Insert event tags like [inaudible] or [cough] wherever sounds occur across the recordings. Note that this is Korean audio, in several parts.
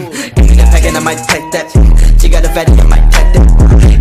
Give me the pack and I might take that. She got a fatty, I might take that.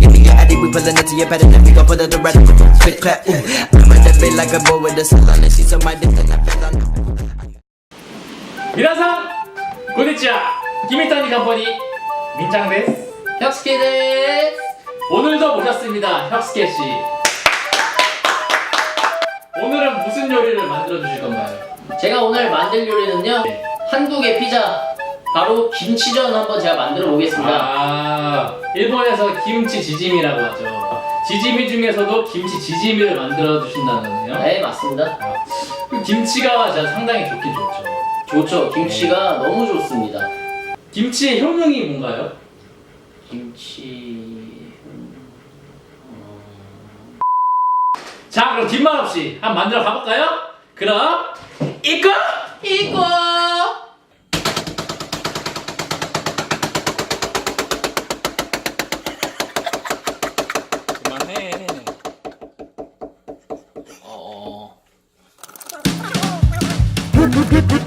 Give me your addy, we pullin' it to your bed and then we gon' put it the rest. Spit clap, ooh. I'm in that bit like a boy with a salon and she's on my dick and I bet on 皆さんこんにちは君谷カンパニーみんちゃんです 혁스케 데 오늘도 모셨습니다 혁스케 씨 오늘은 무슨 요리를 만들어 주실 건가요? 제가 오늘 만들 요리는요 한국의 피자 바로 김치전 한번 제가 만들어 보겠습니다. 아 일본에서 김치 지짐이라고 하죠. 지짐이 중에서도 김치 지짐이를 만들어 주신다는 거네요. 네 맞습니다. 그 김치가 진짜 상당히 좋긴 좋죠. 좋죠. 김치가 너무 좋습니다. 김치의 효능이 뭔가요? 김치 자 그럼 뒷말 없이 한번 만들어 가볼까요? 그럼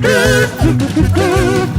Do do do do do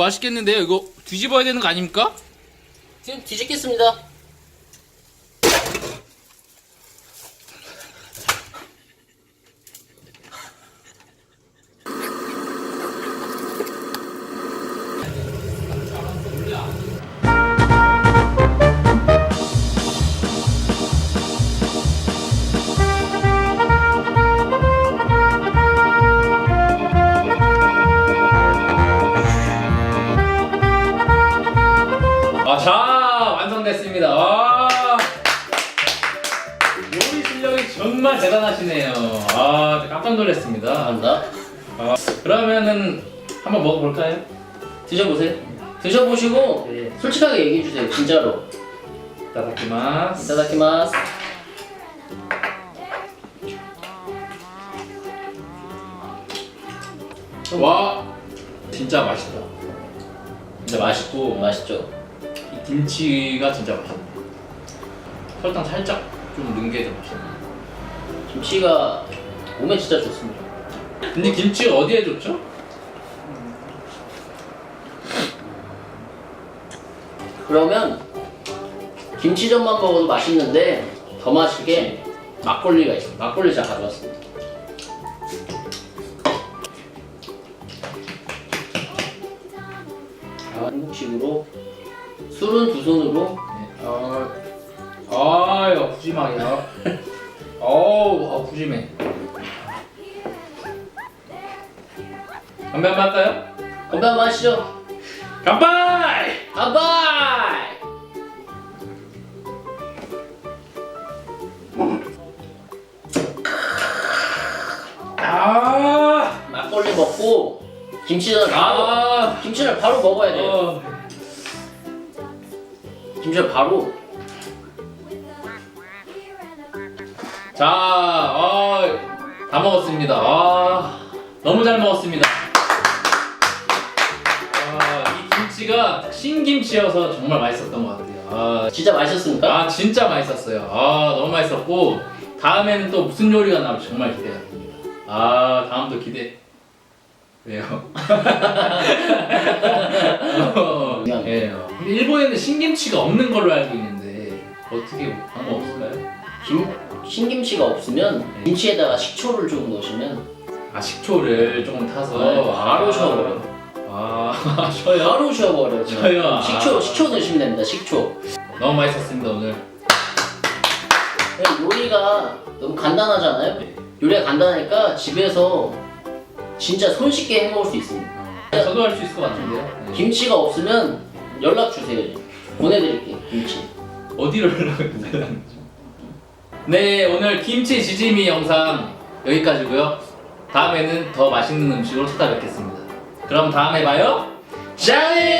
맛있겠는데요 이거 뒤집어야 되는 거 아닙니까? 지금 뒤집겠습니다 완성됐습니다. 와. 요리 실력이 정말 대단하시네요. 아, 깜짝 놀랐습니다. 감사합니다 아, 그러면은 한번 먹어볼까요? 드셔보세요 드셔보시고 네. 솔직하게 얘기해 주세요 진짜로 이따다키마스. 이타다키마스 와, 진짜 맛있다. 진짜 맛있고 맛있죠? 이 김치가 진짜 맛있네. 설탕 살짝 좀 넣은 게 더 맛있네. 김치가 몸에 진짜 좋습니다 근데 김치가 어디에 좋죠? 그러면 김치전만 먹어도 맛있는데 더 맛있게 막걸리가 있어요. 막걸리 제가 가져왔습니다. 아, 한국식으로 술은 두 손으로 아, 아유 푸짐하게요. [laughs] 어우, 아, 푸짐해. 건배 한번 할까요? 건배 한번 하시죠.乾杯! 가바이! 아, 막걸리 먹고 김치전 바로 아, 김치를 바로 먹어야 돼요. 어, 김치를 바로 자, 아, 다 먹었습니다. 아, 너무 잘 먹었습니다. 아, 이 김치가 신김치여서 정말 맛있었던 것 같아요. 아, 진짜 맛있었습니까? 아 진짜 맛있었어요. 아 너무 맛있었고 다음에는 또 무슨 요리가 나올지 정말 기대가 됩니다. 아 다음도 기대. 왜요? [laughs] 어, 예. 근데 일본에는 신김치가 없는 걸로 알고 있는데 어떻게 방법 없을까요? 김 신김치가 없으면 김치에다가 식초를 좀 넣으시면 아 식초를 조금 타서 네, 바로 아, 쉬어버려. 아? [laughs] 바로 쉬어버려요. 쉬어요. 식초, 아. 식초 드시면 됩니다. 식초. 너무 맛있었습니다 오늘 그냥 요리가 너무 간단하잖아요. 요리가 간단하니까 집에서 진짜 손쉽게 해 먹을 수 있습니다. 저도 할 수 있을 것 같은데요 네. 김치가 없으면 연락 주세요. 보내드릴게요. 김치. 어디로 연락을 네 오늘 김치 지짐이 영상 여기까지고요 다음에는 더 맛있는 음식으로 찾아뵙겠습니다 그럼 다음에 봐요 짱이